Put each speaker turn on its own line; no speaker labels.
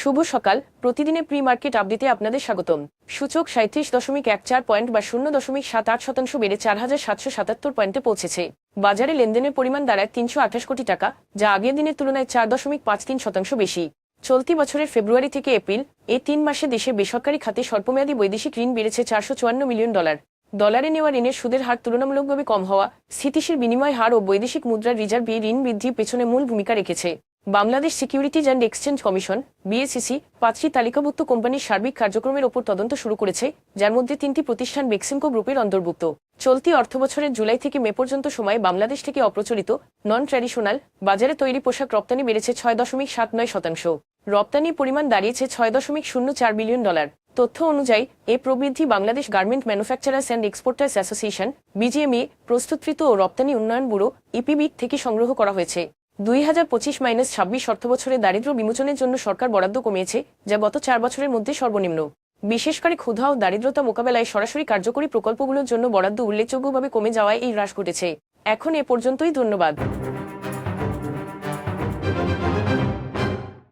শুভ সকাল প্রতিদিনে pre market আপডেটে আপনাদের স্বাগতম সূচক সাঁত্রিশ দশমিক এক চার পয়েন্ট বা শূন্য দশমিক সাত আট শতাংশ বেড়ে চার হাজার সাতশো সাতাত্তর পয়েন্টে পৌঁছেছে বাজারে লেনদেনের পরিমাণ দাঁড়ায় তিনশো আঠাশ কোটি টাকা যা আগের দিনের তুলনায় চার দশমিক পাঁচ তিন শতাংশ বেশি চলতি বছরের ফেব্রুয়ারি থেকে এপ্রিল এ তিন মাসে দেশে বেসরকারি খাতে স্বল্পমেয়াদী বৈদেশিক ঋণ বেড়েছে চারশো চুয়ান্ন মিলিয়ন ডলার ডলারে নেওয়া ঋণের সুদের হার তুলনামূলকভাবে কম হওয়া স্থিতিশীল বিনিময় হার ও বৈদেশিক মুদ্রার রিজার্ভ ঋণ বৃদ্ধির পেছনে মূল ভূমিকা রেখেছে Bangladesh securities and exchange commission বিএসিসি পাঁচটি তালিকাভুক্ত কোম্পানির সার্বিক কার্যক্রমের ওপর তদন্ত শুরু করেছে যার মধ্যে তিনটি প্রতিষ্ঠান মেক্সিমকো গ্রুপের অন্তর্ভুক্ত চলতি অর্থবছরের জুলাই থেকে মে পর্যন্ত সময়ে বাংলাদেশ থেকে অপ্রচলিত নন ট্র্যাডিশনাল বাজারে তৈরি পোশাক রপ্তানি বেড়েছে ছয় দশমিক সাত নয় শতাংশ রপ্তানির পরিমাণ দাঁড়িয়েছে ছয় দশমিক শূন্য চার বিলিয়ন ডলার তথ্য অনুযায়ী এ প্রবৃদ্ধি Bangladesh garment manufacturers and exporters association BGMEA প্রস্তুতকৃত ও রপ্তানি উন্নয়ন ব্যুরো ইপিবি e থেকে সংগ্রহ করা হয়েছে দুই হাজার পঁচিশ মাইনাস ছাব্বিশ অর্থ বছরে দারিদ্র বিমোচনের জন্য সরকার বরাদ্দ কমিয়েছে যা গত চার বছরের মধ্যে সর্বনিম্ন বিশেষ করে ক্ষুধা ও দারিদ্রতা মোকাবেলায় সরাসরি কার্যকরী প্রকল্পগুলোর জন্য বরাদ্দ উল্লেখযোগ্যভাবে কমে যাওয়ায় এই হ্রাস ঘটেছে এখন এ পর্যন্তই ধন্যবাদ